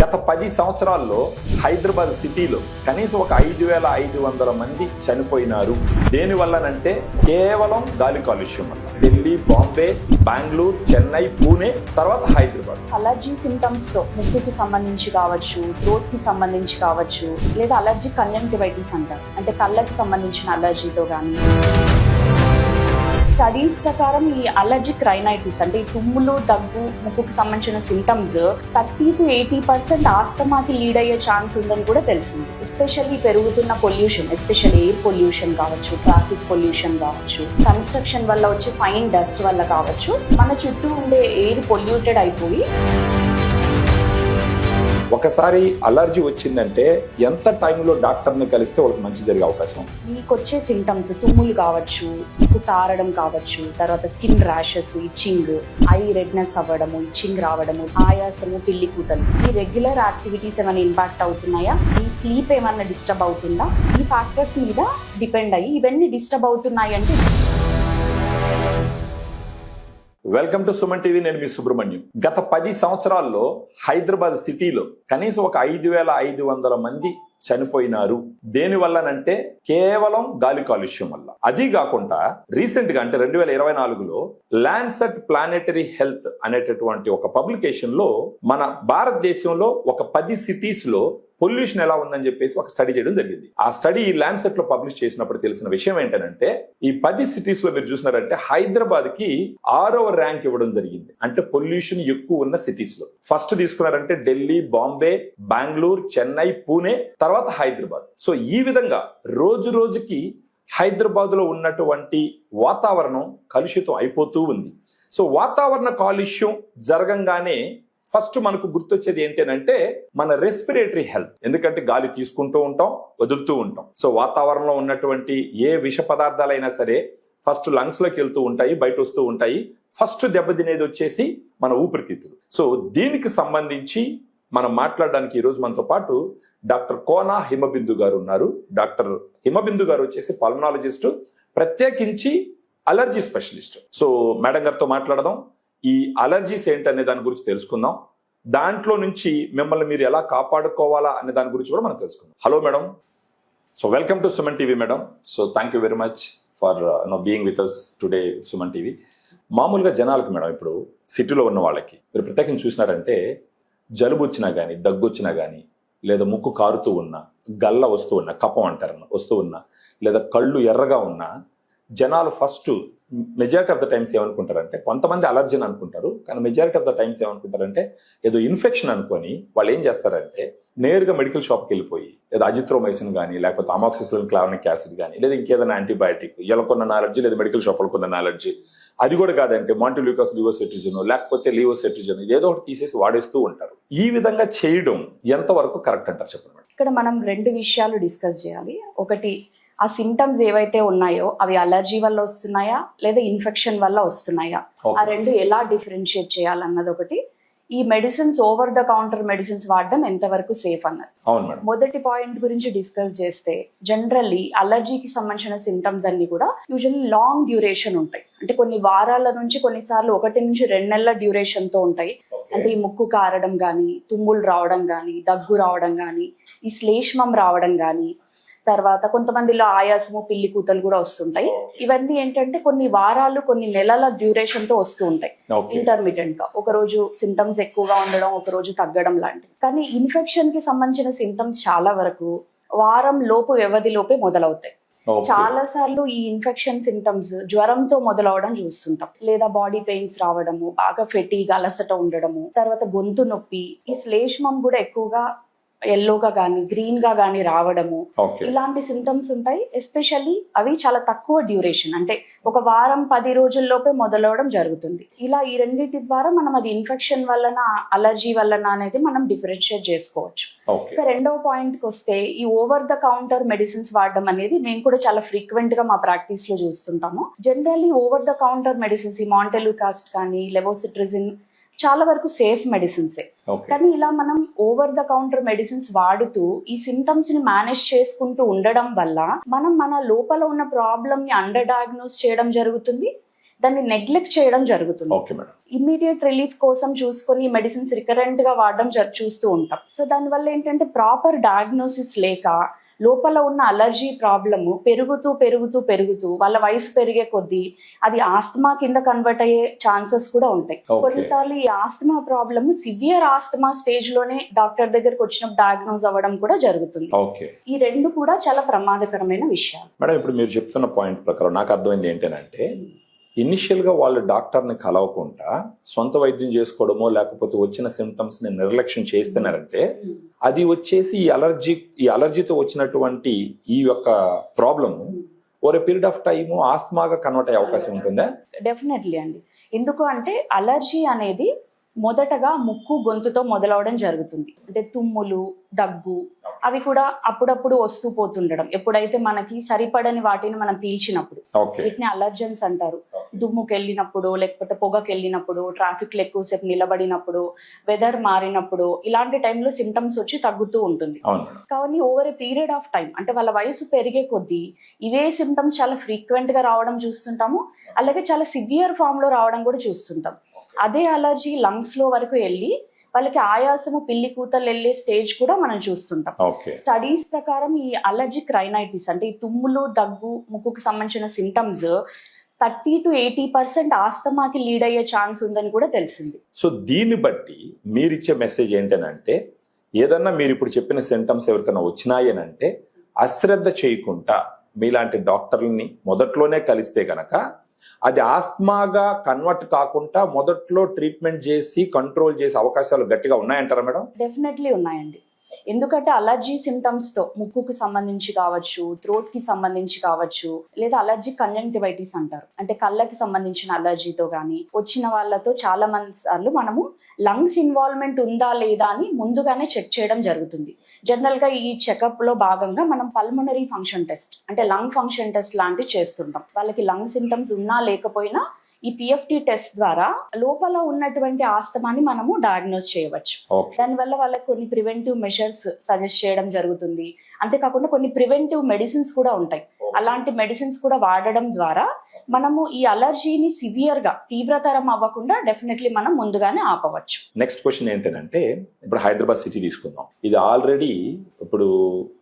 గత పది సంవత్సరాల్లో హైదరాబాద్ సిటీలో కనీసం ఒక ఐదు వేల ఐదు వందల మంది చనిపోయినారు. దేని వల్లనంటే కేవలం గాలి కాలుష్యం వల్ల. ఢిల్లీ బాంబే బెంగళూరు చెన్నై పూణే తర్వాత హైదరాబాద్. అలర్జీ సిమ్టమ్స్తో ముక్కుకి సంబంధించి కావచ్చు థ్రోట్కి సంబంధించి కావచ్చు లేదా అలర్జీ కంజంక్టివైటిస్ అంటారు అంటే కళ్ళకి సంబంధించిన అలర్జీతో కానీ స్టడీస్ ప్రకారం ఈ అలర్జిక్ రైనైటిస్ అంటే తుమ్ములు దగ్గు ముక్కుకు సంబంధించిన symptoms thirty to eighty percent ఆస్తమాకి lead అయ్యే ఛాన్స్ ఉందని కూడా తెలిసింది. ఎస్పెషల్లీ పెరుగుతున్న పొల్యూషన్ ఎస్పెషల్లీ ఎయిర్ పొల్యూషన్ కావచ్చు ట్రాఫిక్ పొల్యూషన్ కావచ్చు కన్స్ట్రక్షన్ వల్ల వచ్చే ఫైన్ డస్ట్ వల్ల కావచ్చు మన చుట్టూ ఉండే ఎయిర్ పొల్యూటెడ్ అయిపోయి ఒకసారి అలర్జీ వచ్చిందంటే ఎంత టైంలో డాక్టర్ని కలిస్తే వాళ్ళకి మంచి జరిగే అవకాశం? మీకు వచ్చే సిమ్టమ్స్ తుమ్ములు కావచ్చు ముక్కు తారడం కావచ్చు తర్వాత skin rashes itching eye redness అవ్వడము ఇచ్చింగ్ రావడము ఆయాసము పిల్లి కూతలు. ఈ రెగ్యులర్ యాక్టివిటీస్ ఏమైనా ఇంపాక్ట్ అవుతున్నాయా? ఈ స్లీప్ ఏమైనా డిస్టర్బ్ అవుతుందా? ఈ ఫ్యాక్టర్స్ మీద డిపెండ్ అయ్యి ఇవన్నీ డిస్టర్బ్ అవుతున్నాయి అంటే వెల్కమ్ టు సుమన్ టీవీ నేను మీ సుబ్రహ్మణ్యం. గత పది సంవత్సరాల్లో హైదరాబాద్ సిటీలో కనీసం ఒక ఐదు వేల ఐదు వందల మంది చనిపోయినారు. దేని వల్లనంటే కేవలం గాలి కాలుష్యం వల్ల. అది కాకుండా రీసెంట్గా అంటే రెండు వేల ఇరవై నాలుగులో ల్యాండ్సెట్ ప్లానెటరీ హెల్త్ అనేటటువంటి ఒక పబ్లికేషన్లో మన భారతదేశంలో ఒక పది సిటీస్లో పొల్యూషన్ ఎలా ఉందని చెప్పేసి ఒక స్టడీ చేయడం జరిగింది. ఆ స్టడీ ఈ ల్యాండ్సెట్లో పబ్లిష్ చేసినప్పుడు తెలిసిన విషయం ఏంటంటే ఈ పది సిటీస్లో మీరు చూసినారంటే హైదరాబాద్కి ఆరవ ర్యాంక్ ఇవ్వడం జరిగింది. అంటే పొల్యూషన్ ఎక్కువ ఉన్న సిటీస్లో. ఫస్ట్ తీసుకున్నారంటే ఢిల్లీ బాంబే బెంగళూరు చెన్నై పూణే తర్వాత హైదరాబాద్. సో ఈ విధంగా రోజు రోజుకి హైదరాబాద్లో ఉన్నటువంటి వాతావరణం కలుషితం అయిపోతూ ఉంది. సో వాతావరణ కాలుష్యం జరగంగానే ఫస్ట్ మనకు గుర్తొచ్చేది ఏంటంటే మన రెస్పిరేటరీ హెల్త్ ఎందుకంటే గాలి తీసుకుంటూ ఉంటాం వదులుతూ ఉంటాం. సో వాతావరణంలో ఉన్నటువంటి ఏ విష పదార్థాలైనా సరే ఫస్ట్ లంగ్స్లోకి వెళ్తూ ఉంటాయి బయట వస్తూ ఉంటాయి. ఫస్ట్ దెబ్బతినేది వచ్చేసి మన ఊపిరితిత్తులు. సో దీనికి సంబంధించి మనం మాట్లాడడానికి ఈ రోజు మనతో పాటు డాక్టర్ కోనా హిమబిందు గారు ఉన్నారు. డాక్టర్ హిమబిందు గారు వచ్చేసి పల్మనాలజిస్ట్ ప్రత్యేకించి అలర్జీ స్పెషలిస్ట్ సో మేడం గారితో మాట్లాడదాం. ఈ అలర్జీస్ ఏంటనే దాని గురించి తెలుసుకుందాం. దాంట్లో నుంచి మిమ్మల్ని మీరు ఎలా కాపాడుకోవాలా అనే దాని గురించి కూడా మనం తెలుసుకుందాం. Hello madam. So welcome to Suman TV madam. So thank you very much for no being with us today Suman TV. మామూలుగా జనాలకు మేడం ఇప్పుడు సిటీలో ఉన్న వాళ్ళకి మీరు ప్రత్యేకంగా చూసినారంటే జలుబు వచ్చినా కానీ దగ్గు వచ్చినా కానీ లేదా ముక్కు కారుతూ ఉన్నా గల్ల వస్తూ ఉన్నా కపం అంటారు వస్తూ ఉన్నా లేదా కళ్ళు ఎర్రగా ఉన్నా జనాలు first majority of the times ఏమనుకుంటారంటే కొంతమంది అలర్జీని అనుకుంటారు కానీ మెజారిటీ ఆఫ్ ద టైమ్స్ ఏమనుకుంటారంటే ఏదో ఇన్ఫెక్షన్ అనుకొని వాళ్ళు ఏం చేస్తారంటే నేరుగా మెడికల్ షాప్కి వెళ్ళిపోయి ఏదో అజిత్రోమైసిన్ కానీ లేకపోతే అమాక్సిసిలిన్ క్లావనిక్ యాసిడ్ కానీ లేదా ఇంకేదైనా యాంటీబయాటిక్ ఇలా కొన్న అలర్జీ లేదా మెడికల్ షాప్లో కొన్న అలర్జీ అది కూడా కాదంటే మాంటిల్యూకస్ లివోసెట్రిజన్ లేకపోతే లివోసెట్రిజన్ ఏదో ఒకటి తీసేసి వాడేస్తూ ఉంటారు. ఈ విధంగా చేయడం ఎంతవరకు కరెక్ట్ అంటారు చెప్పండి ఇక్కడ మనం రెండు విషయాలు డిస్కస్ చేయాలి. ఒకటి ఆ సిమ్టమ్స్ ఏవైతే ఉన్నాయో అవి అలర్జీ వల్ల వస్తున్నాయా? లేదా ఇన్ఫెక్షన్ వల్ల వస్తున్నాయా? ఆ. రెండు ఎలా డిఫరెన్షియేట్ చేయాలన్నది ఒకటి. ఈ medicines over the counter medicines వాడడం ఎంతవరకు సేఫ్ అన్నది. మొదటి పాయింట్ గురించి డిస్కస్ చేస్తే జనరల్లీ అలర్జీకి సంబంధించిన సిమ్టమ్స్ అన్ని కూడా యూజువల్లీ లాంగ్ డ్యూరేషన్ ఉంటాయి. అంటే కొన్ని వారాల నుంచి కొన్నిసార్లు ఒకటి నుంచి రెండు నెలల డ్యూరేషన్తో ఉంటాయి. అంటే ఈ ముక్కు కారడం కానీ తుమ్ములు రావడం కానీ దగ్గు రావడం కానీ ఈ శ్లేష్మం రావడం కానీ తర్వాత కొంతమందిలో ఆయాసము పిల్లి కూతలు కూడా వస్తుంటాయి. ఇవన్నీ ఏంటంటే కొన్ని వారాలు కొన్ని నెలల డ్యూరేషన్తో వస్తూ ఉంటాయి. ఇంటర్మీడియట్గా ఒక రోజు సిమ్టమ్స్ ఎక్కువగా ఉండడం ఒక రోజు తగ్గడం లాంటివి. కానీ ఇన్ఫెక్షన్కి సంబంధించిన సిమ్టమ్స్ చాలా వరకు వారం లోపు వ్యవధిలోపే మొదలవుతాయి. ఓకే. చాలా సార్లు ఈ ఇన్ఫెక్షన్ సిమ్టమ్స్ జ్వరంతో మొదలవడం చూస్తుంటాం. లేదా బాడీ పెయిన్స్ రావడము బాగా ఫెటీగా అలసట ఉండడము తర్వాత గొంతు నొప్పి ఈ శ్లేష్మం కూడా ఎక్కువగా ఎల్లోగా కానీ గ్రీన్గా కానీ రావడము ఇలాంటి సిమ్టమ్స్ ఉంటాయి. ఎస్పెషల్లీ అవి చాలా తక్కువ డ్యూరేషన్ అంటే ఒక వారం పది రోజుల్లోపే మొదలవడం జరుగుతుంది. ఇలా ఈ రెండింటి ద్వారా మనం అది ఇన్ఫెక్షన్ వలన అలర్జీ వలన అనేది మనం డిఫరెన్షియేట్ చేసుకోవచ్చు. ఇక రెండవ పాయింట్కి వస్తే ఈ ఓవర్ ద కౌంటర్ మెడిసిన్స్ వాడడం అనేది మేము కూడా చాలా ఫ్రీక్వెంట్గా మా ప్రాక్టీస్లో చూస్తుంటాము. Generally over the counter medicines ఈ మాంటెలుకాస్ట్ కానీ లెవోసిట్రిజిన్ చాలా వరకు సేఫ్ మెడిసిన్సే కానీ ఇలా మనం ఓవర్ ద కౌంటర్ మెడిసిన్స్ వాడుతూ ఈ సిమ్టమ్స్ని మేనేజ్ చేసుకుంటూ ఉండడం వల్ల మనం మన లోపల ఉన్న ప్రాబ్లమ్ని అండర్ డయాగ్నోస్ చేయడం జరుగుతుంది దాన్ని నెగ్లెక్ట్ చేయడం జరుగుతుంది. ఇమీడియట్ రిలీఫ్ కోసం చూసుకొని మెడిసిన్స్ రికరెంట్గా వాడడం చూస్తూ ఉంటాం. సో దానివల్ల ఏంటంటే ప్రాపర్ డయాగ్నోసిస్ లేక లోపల ఉన్న అలర్జీ ప్రాబ్లము పెరుగుతూ పెరుగుతూ పెరుగుతూ వాళ్ళ వయసు పెరిగే కొద్దీ అది ఆస్తమా కింద కన్వర్ట్ అయ్యే ఛాన్సెస్ కూడా ఉంటాయి. కొన్నిసార్లు ఈ ఆస్తమా ప్రాబ్లమ్ సివియర్ ఆస్తమా స్టేజ్లోనే డాక్టర్ దగ్గరకు వచ్చినప్పుడు డయాగ్నోజ్ అవ్వడం కూడా జరుగుతుంది. ఈ రెండు కూడా చాలా ప్రమాదకరమైన విషయాలు. మేడం ఇప్పుడు మీరు చెప్తున్న పాయింట్ ప్రకారం నాకు అర్థమైంది ఏంటంటే ఇనిషియల్గా వాళ్ళు డాక్టర్ని కలవకుండా సొంత వైద్యం చేసుకోవడమో లేకపోతే వచ్చిన సిమ్టమ్స్ని నిర్లక్ష్యం చేస్తున్నారంటే అది వచ్చేసి ఈ అలర్జీ ఈ అలర్జీతో వచ్చినటువంటి ఈ యొక్క problem over period of time ఆస్మాగా convert అయ్యే అవకాశం ఉంటుందా? డెఫినెట్లీ అండి. ఎందుకు అంటే అలర్జీ అనేది మొదటగా ముక్కు గొంతుతో మొదలవడం జరుగుతుంది. అంటే తుమ్ములు దగ్గు అవి కూడా అప్పుడప్పుడు వస్తూ పోతుండడం. ఎప్పుడైతే మనకి సరిపడని వాటిని మనం పీల్చినప్పుడు. వీటిని అలర్జన్స్ అంటారు. దుమ్ముకి వెళ్ళినప్పుడు లేకపోతే పొగకి వెళ్ళినప్పుడు ట్రాఫిక్లో ఎక్కువసేపు నిలబడినప్పుడు వెదర్ మారినప్పుడు ఇలాంటి టైంలో సిమ్టమ్స్ వచ్చి తగ్గుతూ ఉంటుంది. కానీ over a period of time అంటే వాళ్ళ వయసు పెరిగే కొద్దీ ఇవే సిమ్టమ్స్ చాలా ఫ్రీక్వెంట్గా రావడం చూస్తుంటాము. అలాగే చాలా సివియర్ ఫామ్లో రావడం కూడా చూస్తుంటాం. అదే అలర్జీ లంగ్స్లో వరకు వెళ్ళి వాళ్ళకి ఆయాసము పిల్లి కూతలు వెళ్ళే స్టేజ్ కూడా మనం చూస్తుంటాం. స్టడీస్ ప్రకారం ఈ అలర్జిక్ రైనైటిస్ అంటే ఈ తుమ్ములు దగ్గు ముక్కుకు సంబంధించిన symptoms thirty to eighty percent ఆస్తమాకి lead అయ్యే ఛాన్స్ ఉందని కూడా తెలిసింది. సో దీన్ని బట్టి మీరిచ్చే మెసేజ్ ఏంటనంటే ఏదన్నా మీరు ఇప్పుడు చెప్పిన సిమ్టమ్స్ ఎవరికైనా వచ్చినాయి అని అంటే అశ్రద్ధ చేయకుండా మీలాంటి డాక్టర్లని మొదట్లోనే కలిస్తే గనక అది ఆస్మాగా కన్వర్ట్ కాకుండా మొదట్లో ట్రీట్మెంట్ చేసి కంట్రోల్ చేసే అవకాశాలు గట్టిగా ఉన్నాయంటారా మేడం? డెఫినెట్లీ ఉన్నాయండి. ఎందుకంటే అలర్జీ సిమ్టమ్స్తో ముక్కుకి సంబంధించి కావచ్చు థ్రోట్కి సంబంధించి కావచ్చు లేదా అలర్జీ కంజంక్టివైటిస్ అంటారు. అంటే కళ్ళకి సంబంధించిన అలర్జీతో కానీ వచ్చిన వాళ్ళతో చాలా మంది సార్లు మనము లంగ్స్ ఇన్వాల్వ్మెంట్ ఉందా లేదా అని ముందుగానే చెక్ చేయడం జరుగుతుంది. జనరల్గా ఈ చెకప్లో భాగంగా మనం పల్మనరీ ఫంక్షన్ టెస్ట్ అంటే లంగ్ ఫంక్షన్ టెస్ట్ లాంటివి చేస్తుంటాం. వాళ్ళకి లంగ్ సిమ్టమ్స్ ఉన్నా లేకపోయినా ఈ పిఎఫ్టి టెస్ట్ ద్వారా లోపల ఉన్నటువంటి ఆస్తమాని మనము డయాగ్నోస్ చేయవచ్చు. దానివల్ల వాళ్ళకి కొన్ని ప్రివెంటివ్ మెషర్స్ సజెస్ట్ చేయడం జరుగుతుంది. అంతేకాకుండా కొన్ని ప్రివెంటివ్ మెడిసిన్స్ కూడా ఉంటాయి. అలాంటి మెడిసిన్స్ కూడా వాడడం ద్వారా మనము ఈ అలర్జీని సివియర్గా తీవ్రతరం అవ్వకుండా డెఫినెట్లీ మనం ముందుగానే ఆపవచ్చు. నెక్స్ట్ క్వశ్చన్ ఏంటంటే ఇప్పుడు హైదరాబాద్ సిటీ తీసుకుందాం. ఇది ఆల్రెడీ ఇప్పుడు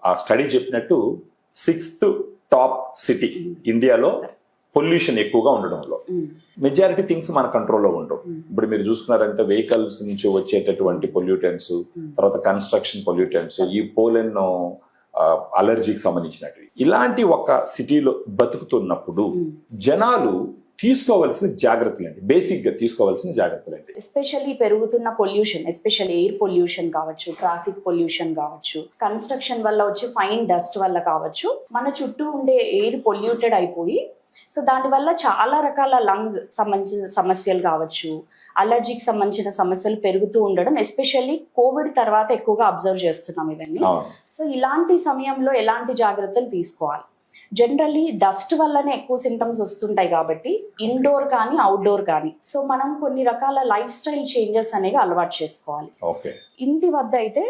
ఆ స్టడీ చెప్పినట్టు సిక్స్త్ టాప్ సిటీ ఇండియాలో పొల్యూషన్ ఎక్కువగా ఉండడంలో. మెజారిటీ థింగ్స్ మన కంట్రోల్లో ఉండవు. ఇప్పుడు మీరు చూసుకున్నారంటే వెహికల్స్ నుంచి వచ్చేటటువంటి పొల్యూటెంట్స్ తర్వాత కన్స్ట్రక్షన్ పొల్యూటెంట్స్ ఈ పోలెన్ అలర్జీకి సంబంధించినటివి. ఇలాంటి ఒక సిటీలో బతుకుతున్నప్పుడు జనాలు తీసుకోవాల్సిన జాగ్రత్తలు అండి బేసిక్గా తీసుకోవాల్సిన జాగ్రత్తలు అండి ఎస్పెషల్లీ పెరుగుతున్న పొల్యూషన్ ఎస్పెషల్ ఎయిర్ పొల్యూషన్ కావచ్చు ట్రాఫిక్ పొల్యూషన్ కావచ్చు కన్స్ట్రక్షన్ వల్ల వచ్చే ఫైన్ డస్ట్ వల్ల కావచ్చు మన చుట్టూ ఉండే ఎయిర్ పొల్యూటెడ్ అయిపోయి సో దానివల్ల చాలా రకాల లంగ్ సంబంధించిన సమస్యలు కావచ్చు అలర్జీకి సంబంధించిన సమస్యలు పెరుగుతూ ఉండడం ఎస్పెషల్లీ కోవిడ్ తర్వాత ఎక్కువగా అబ్జర్వ్ చేస్తున్నాం ఇవన్నీ. సో ఇలాంటి సమయంలో ఎలాంటి జాగ్రత్తలు తీసుకోవాలి? జనరల్లీ డస్ట్ వల్లనే ఎక్కువ సిమ్టమ్స్ వస్తుంటాయి కాబట్టి ఇండోర్ కానీ అవుట్డోర్ కానీ. సో మనం కొన్ని రకాల లైఫ్ స్టైల్ చేంజెస్ అనేవి అలవాటు చేసుకోవాలి. ఇంటి వద్ద అయితే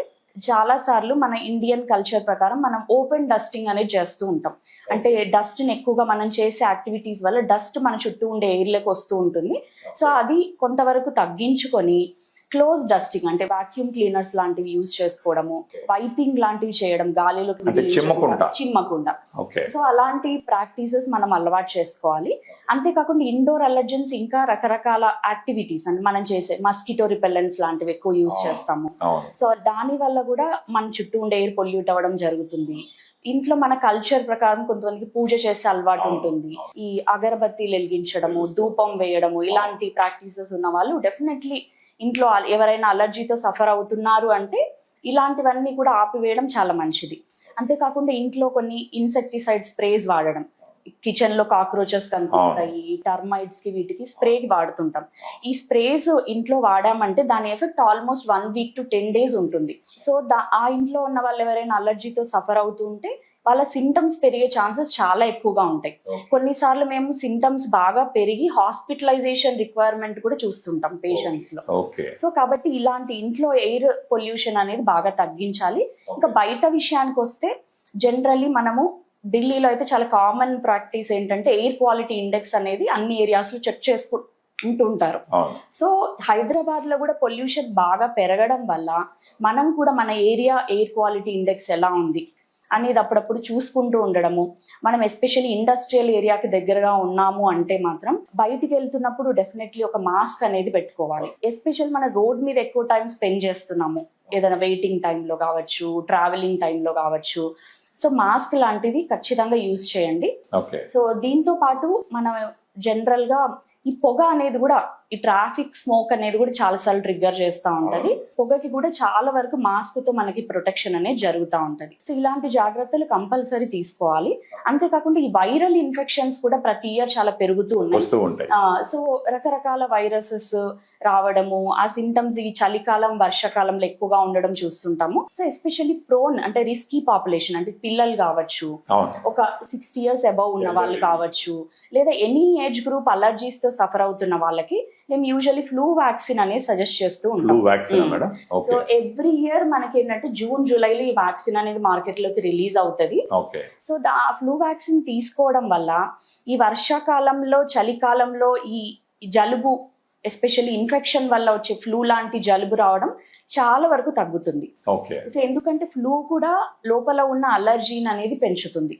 చాలా సార్లు మన ఇండియన్ కల్చర్ ప్రకారం మనం ఓపెన్ డస్టింగ్ అనేది చేస్తూ ఉంటాం. అంటే డస్ట్ని ఎక్కువగా మనం చేసే యాక్టివిటీస్ వల్ల డస్ట్ మన చుట్టూ ఉండే ఎయిర్లోకి వస్తూ ఉంటుంది. సో అది కొంతవరకు తగ్గించుకొని క్లోజ్ డస్టింగ్ అంటే వాక్యూమ్ క్లీనర్స్ లాంటివి యూజ్ చేసుకోవడము వైపింగ్ లాంటివి చేయడం గాలిలో చిమ్మకుండా. సో అలాంటి ప్రాక్టీసెస్ మనం అలవాటు చేసుకోవాలి. అంతేకాకుండా ఇండోర్ అలర్జెన్స్ ఇంకా రకరకాల యాక్టివిటీస్ అంటే మనం చేసే మస్కిటో రిపెల్లెంట్స్ లాంటివి ఎక్కువ యూజ్. చేస్తాము. సో దాని వల్ల కూడా మన చుట్టూ ఉండే ఎయిర్ పొల్యూట్ అవ్వడం జరుగుతుంది. ఇంట్లో మన కల్చర్ ప్రకారం కొంతమందికి పూజ చేసే అలవాటు. ఉంటుంది. ఈ అగరబత్తీలు వెలిగించడము ధూపం వేయడము ఇలాంటి ప్రాక్టీసెస్ ఉన్న వాళ్ళు డెఫినెట్లీ ఇంట్లో ఎవరైనా అలర్జీతో సఫర్ అవుతున్నారు అంటే ఇలాంటివన్నీ కూడా ఆపివేయడం చాలా మంచిది. అంతేకాకుండా ఇంట్లో కొన్ని ఇన్సెక్టిసైడ్ స్ప్రేస్ వాడడం. కిచెన్లో కాక్రోచెస్ కనిపిస్తాయి టర్మైట్స్కి వీటికి స్ప్రేకి వాడుతుంటాం. ఈ స్ప్రేస్ ఇంట్లో వాడామంటే దాని effect almost one week to ten days ఉంటుంది. సో దా ఆ ఇంట్లో ఉన్న వాళ్ళు ఎవరైనా అలర్జీతో సఫర్ అవుతుంటే వాళ్ళ సిమ్టమ్స్ పెరిగే ఛాన్సెస్ చాలా ఎక్కువగా ఉంటాయి. కొన్నిసార్లు మేము సిమ్టమ్స్ బాగా పెరిగి హాస్పిటలైజేషన్ రిక్వైర్మెంట్ కూడా చూస్తుంటాం పేషెంట్స్లో. సో కాబట్టి ఇలాంటి ఇంట్లో ఎయిర్ పొల్యూషన్ అనేది బాగా తగ్గించాలి. ఇంకా బయట విషయానికి వస్తే జనరల్లీ మనము ఢిల్లీలో అయితే చాలా కామన్ ప్రాక్టీస్ ఏంటంటే ఎయిర్ క్వాలిటీ ఇండెక్స్ అనేది అన్ని ఏరియాస్లో చెక్ చేసుకుంటూ ఉంటారు అవును. సో హైదరాబాద్లో కూడా పొల్యూషన్ బాగా పెరగడం వల్ల మనం కూడా మన ఏరియా ఎయిర్ క్వాలిటీ ఇండెక్స్ ఎలా ఉంది? అనేది అప్పుడప్పుడు చూసుకుంటూ ఉండడము. మనం ఎస్పెషల్లీ ఇండస్ట్రియల్ ఏరియాకి దగ్గరగా ఉన్నాము అంటే మాత్రం బయటికి వెళ్తున్నప్పుడు డెఫినెట్లీ ఒక మాస్క్ అనేది పెట్టుకోవాలి. ఎస్పెషల్ మన రోడ్ మీద ఎక్కువ టైం స్పెండ్ చేస్తున్నాము. ఏదైనా వెయిటింగ్ టైంలో కావచ్చు ట్రావెలింగ్ టైంలో కావచ్చు. సో మాస్క్ లాంటిది ఖచ్చితంగా యూజ్ చేయండి. సో దీంతో పాటు మనం జనరల్గా ఈ పొగ అనేది కూడా ఈ ట్రాఫిక్ స్మోక్ అనేది కూడా చాలా సార్లు ట్రిగ్గర్ చేస్తూ ఉంటది. పొగకి కూడా చాలా వరకు మాస్క్తో మనకి ప్రొటెక్షన్ అనేది జరుగుతూ ఉంటది. సో ఇలాంటి జాగ్రత్తలు కంపల్సరీ తీసుకోవాలి. అంతేకాకుండా ఈ వైరల్ ఇన్ఫెక్షన్స్ కూడా ప్రతి ఇయర్ చాలా పెరుగుతూ ఉన్నాయి. సో రకరకాల వైరసెస్ రావడము ఆ సిమ్టమ్స్ ఈ చలికాలం వర్షాకాలంలో ఎక్కువగా ఉండడం చూస్తుంటాము. సో ఎస్పెషల్లీ ప్రోన్ అంటే రిస్కీ పాపులేషన్ అంటే పిల్లలు కావచ్చు ఒక సిక్స్టీ ఇయర్స్ అబౌవ్ ఉన్న వాళ్ళు కావచ్చు లేదా ఎనీ ఏజ్ గ్రూప్ అలర్జీస్తో సఫర్ అవుతున్న వాళ్ళకి మేము యూజువల్లీ ఫ్లూ వ్యాక్సిన్ అనేది సజెస్ట్ చేస్తూ ఉంటాం. సో ఎవ్రీ ఇయర్ మనకి ఏంటంటే జూన్ జూలైలో ఈ వ్యాక్సిన్ అనేది మార్కెట్లోకి రిలీజ్ అవుతుంది. సో దా ఫ్లూ వ్యాక్సిన్ తీసుకోవడం వల్ల ఈ వర్షాకాలంలో చలికాలంలో ఈ జలుబు ఎస్పెషల్లీ ఇన్ఫెక్షన్ వల్ల వచ్చే ఫ్లూ లాంటి జలుబు రావడం చాలా వరకు తగ్గుతుంది. ఓకే. సో ఎందుకంటే ఫ్లూ కూడా లోపల ఉన్న అలర్జీని అనేది పెంచుతుంది.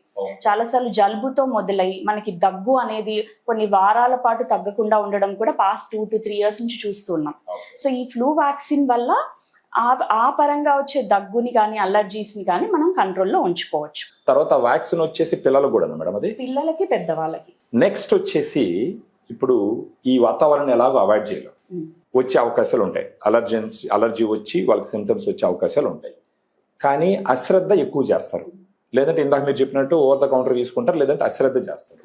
చాలాసార్లు జలుబుతో మొదలై మనకి దగ్గు అనేది కొన్ని వారాల పాటు తగ్గకుండా ఉండడం కూడా past two to three years నుంచి చూస్తున్నాం సో ఈ ఫ్లూ వ్యాక్సిన్ వల్ల ఆ పరంగా వచ్చే దగ్గుని కానీ అలర్జీస్ని కానీ మనం కంట్రోల్లో ఉంచుకోవచ్చు. తర్వాత వ్యాక్సిన్ వచ్చేసి పిల్లలు కూడా మేడం అది? పిల్లలకి పెద్దవాళ్ళకి. నెక్స్ట్ వచ్చేసి ఇప్పుడు ఈ వాతావరణం ఎలాగో అవాయిడ్ చేయలేం. వచ్చే అవకాశాలు ఉంటాయి. అలర్జెన్స్ అలర్జీ వచ్చి వాళ్ళకి సిమ్టమ్స్ వచ్చే అవకాశాలు ఉంటాయి. కానీ అశ్రద్ధ ఎక్కువ చేస్తారు. లేదంటే ఇందాక మీరు చెప్పినట్టు ఓవర్ ద కౌంటర్ తీసుకుంటారు లేదంటే అశ్రద్ధ చేస్తారు.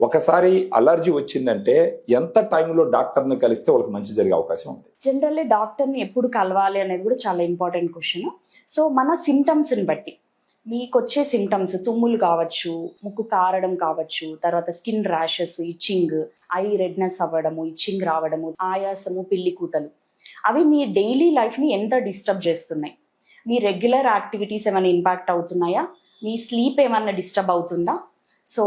ఒకసారి అలర్జీ వచ్చిందంటే ఎంత టైంలో డాక్టర్ని కలిస్తే వాళ్ళకి మంచి జరిగే అవకాశం ఉంది? జనరల్లీ డాక్టర్ని ఎప్పుడు కలవాలి అనేది కూడా చాలా ఇంపార్టెంట్ క్వశ్చన్ సో మన సిమ్టమ్స్ని బట్టి మీకు వచ్చే సిమ్టమ్స్ తుమ్ములు కావచ్చు ముక్కు కారడం కావచ్చు తర్వాత skin rashes itching eye redness అవ్వడము ఇచ్చింగ్ రావడము ఆయాసము పిల్లి కూతలు. అవి మీ డైలీ లైఫ్ని ఎంత డిస్టర్బ్ చేస్తున్నాయి? మీ రెగ్యులర్ యాక్టివిటీస్ ఏమైనా ఇంపాక్ట్ అవుతున్నాయా? మీ స్లీప్ ఏమైనా డిస్టర్బ్ అవుతుందా? సో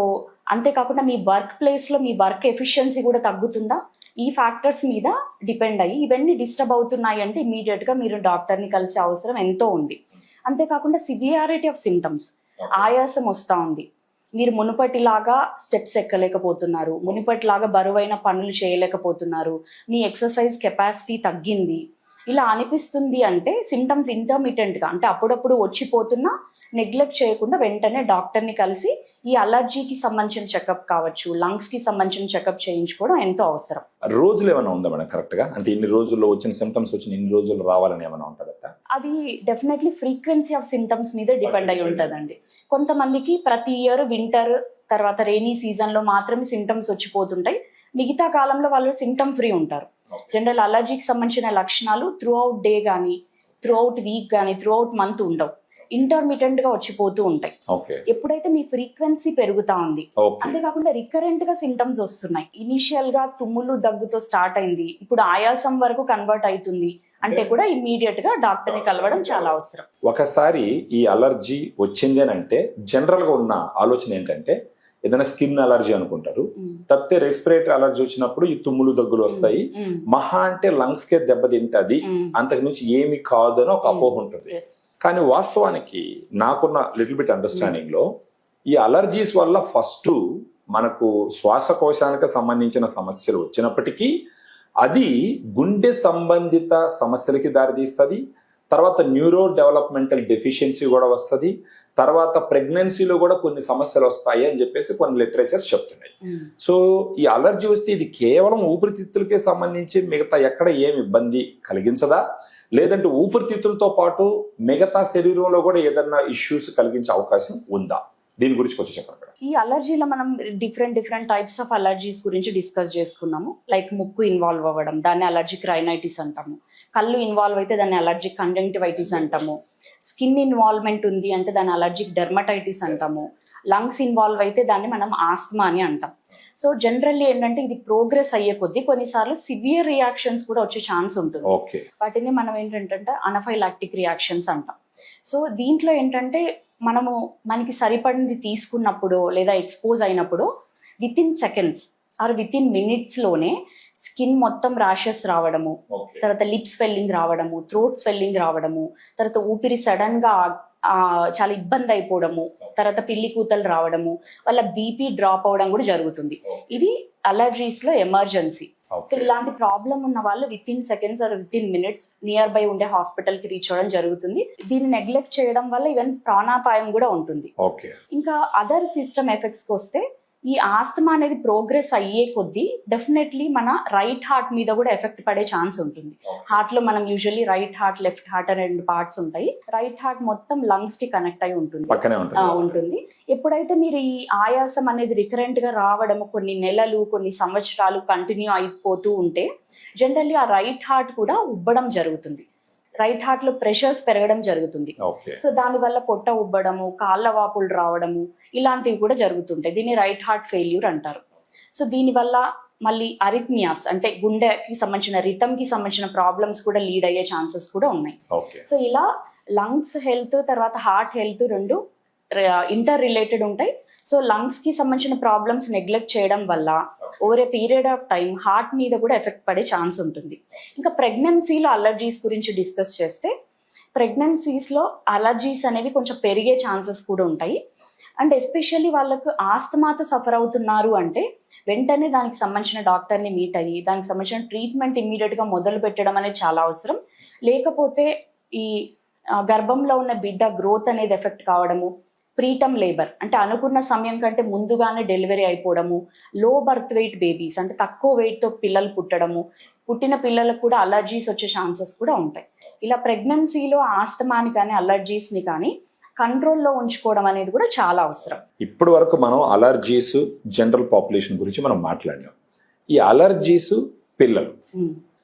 అంతేకాకుండా మీ వర్క్ ప్లేస్లో మీ వర్క్ ఎఫిషియన్సీ కూడా తగ్గుతుందా? ఈ ఫ్యాక్టర్స్ మీద డిపెండ్ అయ్యి ఇవన్నీ డిస్టర్బ్ అవుతున్నాయి అంటే ఇమీడియట్గా మీరు డాక్టర్ని కలిసే అవసరం ఎంతో ఉంది. అంతేకాకుండా సివియారిటీ ఆఫ్ సిమ్టమ్స్ ఆయాసం వస్తూ ఉంది. మీరు మునుపటిలాగా స్టెప్స్ ఎక్కలేకపోతున్నారు. మునుపటిలాగా బరువైన పనులు చేయలేకపోతున్నారు. మీ ఎక్సర్సైజ్ కెపాసిటీ తగ్గింది. ఇలా అనిపిస్తుంది అంటే సిమ్టమ్స్ ఇంటర్మీడియట్గా అంటే అప్పుడప్పుడు వచ్చిపోతున్నా నెగ్లెక్ట్ చేయకుండా వెంటనే డాక్టర్ని కలిసి ఈ అలర్జీకి సంబంధించిన చెకప్ కావచ్చు లంగ్స్కి సంబంధించిన చెకప్ చేయించుకోవడం ఎంతో అవసరం. రోజులు ఏమైనా ఉందా మేడం కరెక్ట్గా? అంటే ఇన్ని రోజుల్లో వచ్చిన సిమ్టమ్స్ వచ్చిన ఇన్ని రోజుల్లో రావాలని ఏమైనా ఉంటుందట అది డెఫినెట్లీ ఫ్రీక్వెన్సీ ఆఫ్ సిమ్టమ్స్ మీద డిపెండ్ అయి ఉంటుందండి. కొంతమందికి ప్రతి ఇయర్ వింటర్ తర్వాత రెయినీ సీజన్లో మాత్రమే సిమ్టమ్స్ వచ్చిపోతుంటాయి. మిగతా కాలంలో వాళ్ళు సిమ్టమ్ ఫ్రీ ఉంటారు. జనరల్ అలర్జీకి సంబంధించిన లక్షణాలు త్రూ అవుట్ డే కానీ త్రూ అవుట్ వీక్ కానీ త్రూ అవుట్ మంత్ ఉండవు ఇంటర్మీడియట్గా వచ్చిపోతూ ఉంటాయి. ఓకే ఎప్పుడైతే మీ ఫ్రీక్వెన్సీ పెరుగుతా ఉంది అంతేకాకుండా రికరెంట్గా సిమ్టమ్స్ వస్తున్నాయి. ఇనిషియల్గా తుమ్ములు దగ్గుతో స్టార్ట్ అయింది. ఇప్పుడు ఆయాసం వరకు కన్వర్ట్ అవుతుంది. అంటే కూడా ఇమ్మీడియట్గా డాక్టర్ని కలవడం చాలా అవసరం. ఒకసారి ఈ అలర్జీ వచ్చింది అని అంటే జనరల్గా ఉన్న ఆలోచన ఏంటంటే ఏదైనా స్కిన్ అలర్జీ అనుకుంటారు. తప్పితే రెస్పిరేటరీ అలర్జీ వచ్చినప్పుడు ఈ తుమ్ములు దగ్గులు వస్తాయి. మహా అంటే లంగ్స్ కే దెబ్బతింటది ఉమ్. అంతకు మించి ఏమి కాదు అని ఒక అపోహ ఉంటుంది. కానీ వాస్తవానికి నాకున్న లిటిల్ బిట్ అండర్స్టాండింగ్లో ఈ అలర్జీస్ వల్ల ఫస్ట్ మనకు శ్వాసకోశానికి సంబంధించిన సమస్యలు వచ్చినప్పటికీ అది గుండె సంబంధిత సమస్యలకి దారితీస్తుంది తర్వాత న్యూరో డెవలప్మెంటల్ డెఫిషియన్సీ కూడా వస్తుంది. తర్వాత ప్రెగ్నెన్సీలో కూడా కొన్ని సమస్యలు వస్తాయి అని చెప్పేసి కొన్ని లిటరేచర్స్ చెప్తున్నాయి. సో ఈ అలర్జీ వస్తే ఇది కేవలం ఊపిరితిత్తులకే సంబంధించి మిగతా ఎక్కడ ఏం ఇబ్బంది కలిగించదా? లేదంటే ఊపిరితిత్తులతో పాటు మిగతా శరీరంలో కూడా ఏదన్నా ఇష్యూస్ కలిగించే అవకాశం ఉందా? దీని గురించి కొంచెం చెప్పండి. ఈ అలర్జీలో మనం different different types of allergies గురించి డిస్కస్ చేసుకున్నాము. లైక్ ముక్కు ఇన్వాల్వ్ అవ్వడం దాన్ని అలర్జిక్ రైనైటిస్ అంటాము. కళ్ళు ఇన్వాల్వ్ అయితే దాన్ని అలర్జిక్ కంజంక్టివైటిస్ అంటాము. స్కిన్ ఇన్వాల్వ్మెంట్ ఉంది అంటే దాన్ని అలర్జిక్ డెర్మటైటిస్ అంటాము. లంగ్స్ ఇన్వాల్వ్ అయితే దాన్ని మనం ఆస్మా అని అంటాం. సో జనరల్లీ ఏంటంటే ఇది ప్రోగ్రెస్ అయ్యే కొద్దీ కొన్నిసార్లు సివియర్ రియాక్షన్స్ కూడా వచ్చే ఛాన్స్ ఉంటుంది. వాటిని మనం ఏంటంటే అనఫైలాక్టిక్ రియాక్షన్స్ అంటాం. సో దీంట్లో ఏంటంటే మనము మనకి సరిపడింది తీసుకున్నప్పుడు లేదా ఎక్స్పోజ్ అయినప్పుడు within seconds or within మినిట్స్లోనే స్కిన్ మొత్తం ర్యాషెస్ రావడము. తర్వాత లిప్ స్వెల్లింగ్ రావడము థ్రోట్ స్వెల్లింగ్ రావడము తర్వాత ఊపిరి సడన్గా ఆ, చాలా ఇబ్బంది అయిపోవడము తర్వాత పిల్లి కూతలు రావడము వాళ్ళ బీపీ డ్రాప్ అవడం కూడా జరుగుతుంది. ఇది అలర్జీస్లో ఎమర్జెన్సీ సో ఇలాంటి ప్రాబ్లం ఉన్న వాళ్ళు within seconds or within minutes nearby ఉండే హాస్పిటల్కి రీచ్ అవ్వడం జరుగుతుంది. దీన్ని నెగ్లెక్ట్ చేయడం వల్ల ఈవెన్ ప్రాణాపాయం కూడా ఉంటుంది. ఇంకా అదర్ సిస్టమ్ ఎఫెక్ట్స్కి వస్తే ఈ ఆస్తమా అనేది ప్రోగ్రెస్ అయ్యే కొద్దీ డెఫినెట్లీ మన రైట్ హార్ట్ మీద కూడా ఎఫెక్ట్ పడే ఛాన్స్ ఉంటుంది. హార్ట్లో మనం usually right heart left heart అనే రెండు పార్ట్స్ ఉంటాయి. రైట్ హార్ట్ మొత్తం లంగ్స్కి కనెక్ట్ అయి ఉంటుంది. ఉంటుంది. ఎప్పుడైతే మీరు ఈ ఆయాసం అనేది రికరెంట్గా రావడం కొన్ని నెలలు కొన్ని సంవత్సరాలు కంటిన్యూ అయిపోతూ ఉంటే జనరల్లీ ఆ రైట్ హార్ట్ కూడా ఉబ్బడం జరుగుతుంది. రైట్ హార్ట్లో ప్రెషర్స్ పెరగడం జరుగుతుంది. సో దానివల్ల పొట్ట ఉబ్బడము కాళ్ళ వాపులు రావడము ఇలాంటివి కూడా జరుగుతుంటాయి. దీన్ని రైట్ హార్ట్ ఫెయిల్యూర్ అంటారు. సో దీనివల్ల మళ్ళీ అరిథ్మియాస్ అంటే గుండెకి సంబంధించిన రిథమ్కి సంబంధించిన ప్రాబ్లమ్స్ కూడా లీడ్ అయ్యే ఛాన్సెస్ కూడా ఉన్నాయి. సో ఇలా లంగ్స్ హెల్త్ తర్వాత హార్ట్ హెల్త్ రెండు ఇంటర్ రిలేటెడ్ ఉంటాయి. సో లంగ్స్కి సంబంధించిన ప్రాబ్లమ్స్ నెగ్లెక్ట్ చేయడం వల్ల over a period of time heart మీద కూడా ఎఫెక్ట్ పడే ఛాన్స్ ఉంటుంది. ఇంకా ప్రెగ్నెన్సీలో అలర్జీస్ గురించి డిస్కస్ చేస్తే ప్రెగ్నెన్సీస్లో అలర్జీస్ అనేవి కొంచెం పెరిగే ఛాన్సెస్ కూడా ఉంటాయి. అండ్ ఎస్పెషల్లీ వాళ్ళకు ఆస్తమాతో సఫర్ అవుతున్నారు అంటే వెంటనే దానికి సంబంధించిన డాక్టర్ని మీట్ అయ్యి దానికి సంబంధించిన ట్రీట్మెంట్ ఇమ్మీడియట్గా మొదలు పెట్టడం అనేది చాలా అవసరం. లేకపోతే ఈ గర్భంలో ఉన్న బిడ్డ గ్రోత్ అనేది ఎఫెక్ట్ కావడము ప్రీటమ్ లేబర్. అంటే అనుకున్న సమయం కంటే ముందుగానే డెలివరీ అయిపోవడము లో బర్త్ వెయిట్ బేబీస్ అంటే తక్కువ వెయిట్తో పిల్లలు పుట్టడము పుట్టిన పిల్లలకు కూడా అలర్జీస్ వచ్చే ఛాన్సెస్ కూడా ఉంటాయి. ఇలా ప్రెగ్నెన్సీలో ఆస్తమాని కానీ అలర్జీస్ని కానీ కంట్రోల్లో ఉంచుకోవడం అనేది కూడా చాలా అవసరం. ఇప్పటి వరకు మనం అలర్జీస్ జనరల్ పాపులేషన్ గురించి మనం మాట్లాడినాం. ఈ అలర్జీస్ పిల్లలు.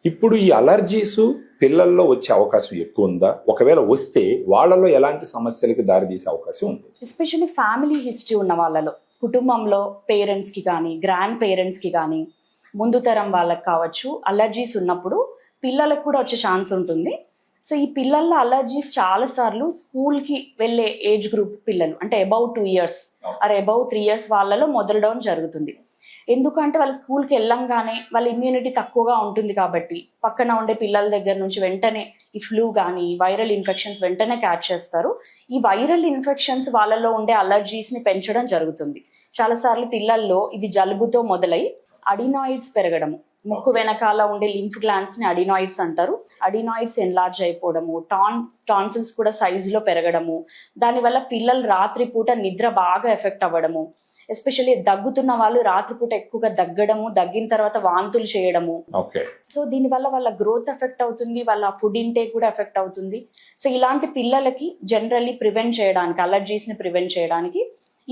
ఇప్పుడు ఈ అలర్జీస్ పిల్లల్లో వచ్చే అవకాశం ఎక్కువ ఉందా? ఒకవేళ వస్తే వాళ్ళలో ఎలాంటి సమస్యలకి దారితీసే అవకాశం ఉంది? ఎస్పెషల్లీ ఫ్యామిలీ హిస్టరీ ఉన్న వాళ్ళలో కుటుంబంలో పేరెంట్స్కి కానీ గ్రాండ్ పేరెంట్స్కి కానీ ముందు తరం వాళ్ళకి కావచ్చు అలర్జీస్ ఉన్నప్పుడు పిల్లలకు కూడా వచ్చే ఛాన్స్ ఉంటుంది. సో ఈ పిల్లల్లో అలర్జీస్ చాలాసార్లు స్కూల్కి వెళ్ళే ఏజ్ గ్రూప్ పిల్లలు అంటే above two years or above three years వాళ్ళలో మొదలడం జరుగుతుంది. ఎందుకంటే వాళ్ళు స్కూల్కి వెళ్ళంగానే వాళ్ళ ఇమ్యూనిటీ తక్కువగా ఉంటుంది కాబట్టి పక్కన ఉండే పిల్లల దగ్గర నుంచి వెంటనే ఈ ఫ్లూ కానీ వైరల్ ఇన్ఫెక్షన్స్ వెంటనే క్యాచ్ చేస్తారు. ఈ వైరల్ ఇన్ఫెక్షన్స్ వాళ్ళలో ఉండే అలర్జీస్ని పెంచడం జరుగుతుంది. చాలాసార్లు పిల్లల్లో ఇది జలుబుతో మొదలై అడినాయిడ్స్ పెరగడము. ముక్కు వెనకాల ఉండే లింఫ్ గ్లాండ్స్ని అడినాయిడ్స్ అంటారు. అడినాయిడ్స్ ఎన్లార్జ్ అయిపోవడము టాన్ టాన్సిల్స్ కూడా size లో పెరగడము. దానివల్ల పిల్లలు రాత్రిపూట నిద్ర బాగా ఎఫెక్ట్ అవ్వడము. ఎస్పెషల్లీ దగ్గుతున్న వాళ్ళు రాత్రిపూట ఎక్కువగా దగ్గడము దగ్గిన తర్వాత వాంతులు చేయడము. సో దీనివల్ల వాళ్ళ గ్రోత్ ఎఫెక్ట్ అవుతుంది వాళ్ళ ఫుడ్ ఇంటేక్ కూడా ఎఫెక్ట్ అవుతుంది. సో ఇలాంటి పిల్లలకి జనరల్లీ ప్రివెంట్ చేయడానికి అలర్జీస్ని ప్రివెంట్ చేయడానికి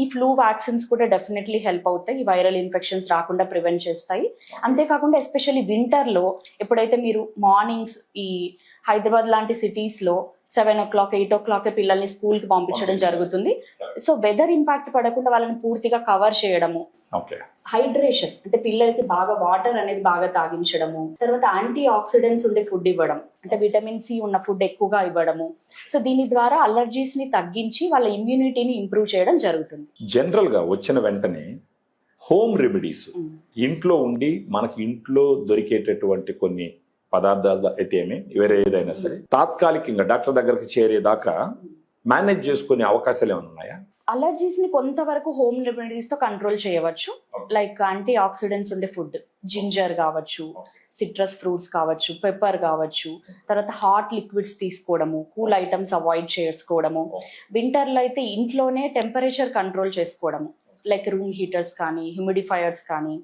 ఈ ఫ్లూ వ్యాక్సిన్స్ కూడా డెఫినెట్లీ హెల్ప్ అవుతాయి ఈ వైరల్ ఇన్ఫెక్షన్స్ రాకుండా ప్రివెంట్ చేస్తాయి. అంతేకాకుండా ఎస్పెషల్లీ వింటర్లో ఎప్పుడైతే మీరు మార్నింగ్స్ ఈ హైదరాబాద్ లాంటి సిటీస్లో seven o'clock eight o'clock పిల్లల్ని స్కూల్కి పంపించడం జరుగుతుంది. సో వెదర్ ఇంపాక్ట్ పడకుండా వాళ్ళని పూర్తిగా కవర్ చేయడము. ఓకే. హైడ్రేషన్ అంటే పిల్లలకి బాగా వాటర్ అనేది బాగా తాగించడము. తర్వాత యాంటీ ఆక్సిడెంట్స్ ఉండే ఫుడ్ ఇవ్వడం. అంటే విటమిన్ సి ఉన్న ఫుడ్ ఎక్కువగా ఇవ్వడము. సో దీని ద్వారా అలర్జీస్ని తగ్గించి వాళ్ళ ఇమ్యూనిటీని ఇంప్రూవ్ చేయడం జరుగుతుంది. జనరల్గా వచ్చిన వెంటనే హోమ్ రెమెడీస్ ఇంట్లో ఉండి మనకి ఇంట్లో దొరికేటటువంటి కొన్ని పదార్థాలు అయితే ఏమి వేరే ఏదైనా సరే. తాత్కాలికంగా డాక్టర్ దగ్గరికి చేరేదాకా మేనేజ్ చేసుకునే అవకాశాలు ఏమైనా ఉన్నాయా? అలర్జీస్ని కొంతవరకు హోమ్ రెమెడీస్తో కంట్రోల్ చేయవచ్చు. లైక్ యాంటీ ఆక్సిడెంట్స్ ఉండే ఫుడ్ జింజర్ కావచ్చు సిట్రస్ ఫ్రూట్స్ కావచ్చు పెప్పర్ కావచ్చు తర్వాత హాట్ లిక్విడ్స్ తీసుకోవడము కూల్ ఐటమ్స్ అవాయిడ్ చేసుకోవడము. వింటర్లో అయితే ఇంట్లోనే టెంపరేచర్ కంట్రోల్ చేసుకోవడము. లైక్ రూమ్ హీటర్స్ కానీ హ్యూమిడిఫైయర్స్ కానీ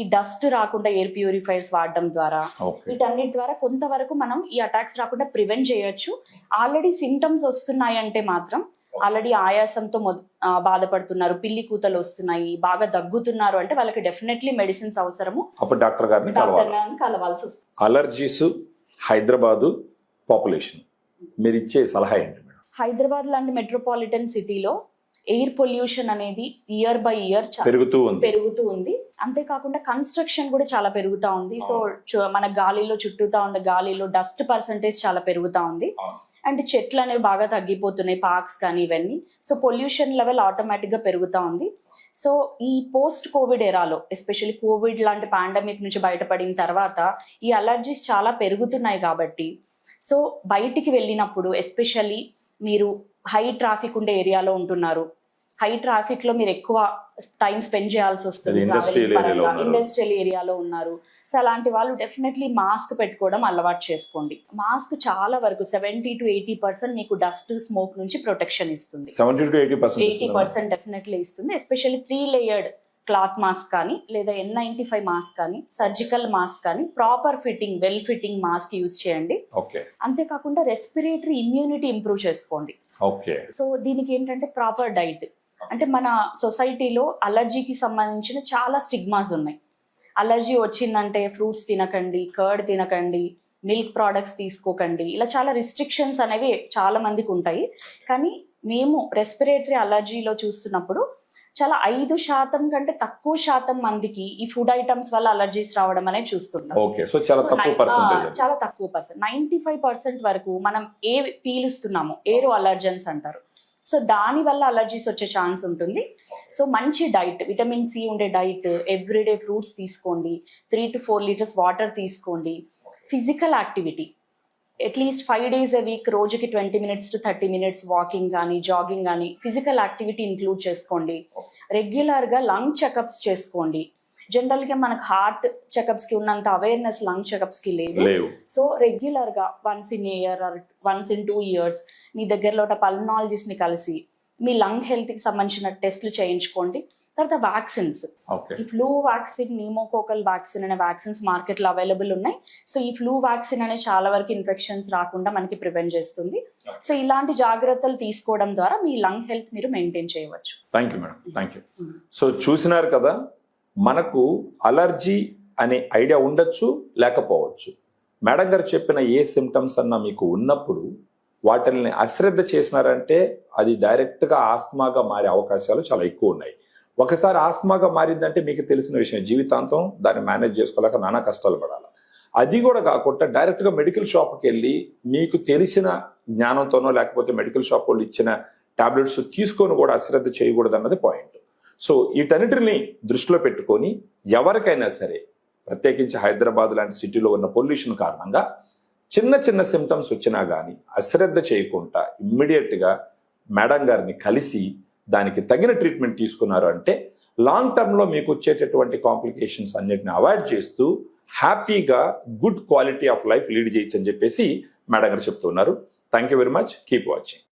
ఈ డస్ట్ రాకుండా ఎయిర్ ప్యూరిఫైర్స్ వాడడం ద్వారా. వీటన్నిటి ద్వారా కొంతవరకు మనం ఈ అటాక్స్ రాకుండా ప్రివెంట్ చేయొచ్చు. ఆల్రెడీ సిమ్టమ్స్ వస్తున్నాయంటే మాత్రం ఆల్రెడీ ఆయాసంతో బాధపడుతున్నారు. పిల్లి కూతలు వస్తున్నాయి బాగా దగ్గుతున్నారు అంటే వాళ్ళకి డెఫినెట్లీ మెడిసిన్స్ అవసరము. అప్పుడు డాక్టర్ గారిని డాక్టర్ గారిని కలవాల్సి వస్తుంది. Allergies Hyderabad population. మీరు ఇచ్చే సలహా ఏంటి హైదరాబాద్ లాంటి మెట్రోపాలిటన్ సిటీలో ఎయిర్ పొల్యూషన్ అనేది ఇయర్ బై ఇయర్ పెరుగుతూ ఉంది. పెరుగుతూ ఉంది. అంతేకాకుండా కన్స్ట్రక్షన్ కూడా చాలా పెరుగుతా ఉంది. సో మన గాలిలో చుట్టూతా ఉండే గాలిలో డస్ట్ పర్సంటేజ్ చాలా పెరుగుతా ఉంది. అండ్ చెట్లు అనేవి బాగా తగ్గిపోతున్నాయి పార్క్స్ కానీ ఇవన్నీ. సో పొల్యూషన్ లెవెల్ ఆటోమేటిక్గా పెరుగుతా ఉంది. సో ఈ పోస్ట్ కోవిడ్ ఎరాలో ఎస్పెషల్లీ కోవిడ్ లాంటి పాండమిక్ నుంచి బయటపడిన తర్వాత ఈ అలర్జీస్ చాలా పెరుగుతున్నాయి కాబట్టి సో బయటికి వెళ్ళినప్పుడు ఎస్పెషల్లీ మీరు హై ట్రాఫిక్ ఉండే ఏరియాలో ఉంటున్నారు. హై ట్రాఫిక్లో మీరు ఎక్కువ టైం స్పెండ్ చేయాల్సి వస్తుంది. ఇండస్ట్రియల్ ఏరియాలో ఉన్నారు. సో అలాంటి వాళ్ళు డెఫినెట్లీ మాస్క్ పెట్టుకోవడం అలవాటు చేసుకోండి. మాస్క్ చాలా వరకు సెవెంటీ టు ఎయిటీ పర్సెంట్ మీకు డస్ట్ స్మోక్ నుంచి ప్రొటెక్షన్ ఇస్తుంది. ఎయిటీ పర్సెంట్ డెఫినెట్లీ ఇస్తుంది especially three layered cloth mask కానీ లేదా ఎన్ నైన్టీ ఫైవ్ మాస్క్ కానీ సర్జికల్ మాస్క్ కానీ proper fitting well fitting mask use చేయండి. అంతేకాకుండా రెస్పిరేటరీ ఇమ్యూనిటీ ఇంప్రూవ్ చేసుకోండి. ఓకే. సో దీనికి ఏంటంటే ప్రాపర్ డైట్. అంటే మన సొసైటీలో అలర్జీకి సంబంధించిన చాలా స్టిగ్మాస్ ఉన్నాయి. అలర్జీ వచ్చిందంటే ఫ్రూట్స్ తినకండి కర్డ్ తినకండి మిల్క్ ప్రోడక్ట్స్ తీసుకోకండి. ఇలా చాలా రిస్ట్రిక్షన్స్ అనేవి చాలా మందికి ఉంటాయి. కానీ మేము రెస్పిరేటరీ అలర్జీలో చూస్తున్నప్పుడు చాలా ఐదు శాతం కంటే తక్కువ శాతం మందికి ఈ ఫుడ్ ఐటమ్స్ వల్ల అలర్జీస్ రావడం అనేది చూస్తున్నాం. ఓకే సో తక్కువ చాలా తక్కువ పర్సెంట్ నైన్టీ ఫైవ్ పర్సెంట్ వరకు మనం ఏ పీలుస్తున్నామో ఏరో అలర్జన్స్ అంటారు. సో దాని వల్ల అలర్జీస్ వచ్చే ఛాన్స్ ఉంటుంది. సో మంచి డైట్ విటమిన్ సి ఉండే డైట్ ఎవ్రీడే ఫ్రూట్స్ తీసుకోండి three to four litres water తీసుకోండి. Physical activity at least five days a week రోజుకి twenty minutes to thirty minutes walking కానీ జాగింగ్ కానీ ఫిజికల్ యాక్టివిటీ ఇంక్లూడ్ చేసుకోండి. రెగ్యులర్గా లంగ్ చెకప్స్ చేసుకోండి. జనరల్గా మనకు హార్ట్ చెకప్స్కి ఉన్నంత అవేర్నెస్ లంగ్ చెకప్స్కి లేదు. సో రెగ్యులర్గా once in year or once in two years మీ దగ్గరలో ఉన్న పల్మనాలజిస్ట్ని కలిసి మీ లంగ్ హెల్త్కి సంబంధించిన టెస్ట్లు చేయించుకోండి. తర్వాత వ్యాక్సిన్స్ ఓకే ఈ ఫ్లూ వ్యాక్సిన్ నీమోకోకల్ వ్యాక్సిన్ అనే వ్యాక్సిన్స్ మార్కెట్లో అవైలబుల్ ఉన్నాయి. సో ఈ ఫ్లూ వ్యాక్సిన్ అనే చాలా వరకు ఇన్ఫెక్షన్స్ రాకుండా మనకి ప్రివెంట్ చేస్తుంది. సో ఇలాంటి జాగ్రత్తలు తీసుకోవడం ద్వారా మీ లంగ్ హెల్త్ మీరు మెయింటైన్ చేయవచ్చు. Thank you madam thank you so చూసినారు కదా మనకు అలర్జీ అనే ఐడియా ఉండొచ్చు లేకపోవచ్చు. మేడం గారు చెప్పిన ఏ సిమ్టమ్స్ అన్నా మీకు ఉన్నప్పుడు వాటిని అశ్రద్ధ చేసినారంటే అది డైరెక్ట్గా ఆస్మాగా మారే అవకాశాలు చాలా ఎక్కువ ఉన్నాయి. ఒకసారి ఆస్మాగా మారిందంటే మీకు తెలిసిన విషయం జీవితాంతం దాన్ని మేనేజ్ చేసుకోలేక నానా కష్టాలు పడాలి. అది కూడా కాకుండా డైరెక్ట్గా మెడికల్ షాప్కి వెళ్ళి మీకు తెలిసిన జ్ఞానంతోనో లేకపోతే మెడికల్ షాప్ వాళ్ళు ఇచ్చిన టాబ్లెట్స్ తీసుకొని కూడా అశ్రద్ధ చేయకూడదు అన్నది పాయింట్. సో వీటన్నిటిని దృష్టిలో పెట్టుకొని ఎవరికైనా సరే ప్రత్యేకించి హైదరాబాద్ లాంటి సిటీలో ఉన్న పొల్యూషన్ కారణంగా చిన్న చిన్న సిమ్టమ్స్ వచ్చినా కానీ అశ్రద్ధ చేయకుండా ఇమ్మీడియట్గా మేడం గారిని కలిసి దానికి తగిన ట్రీట్మెంట్ తీసుకున్నారు అంటే లాంగ్ టర్మ్లో మీకు వచ్చేటటువంటి కాంప్లికేషన్స్ అన్నిటిని అవాయిడ్ చేస్తూ హ్యాపీగా good quality of life lead చేయొచ్చు అని చెప్పేసి మేడం గారు చెప్తున్నారు. Thank you very much keep watching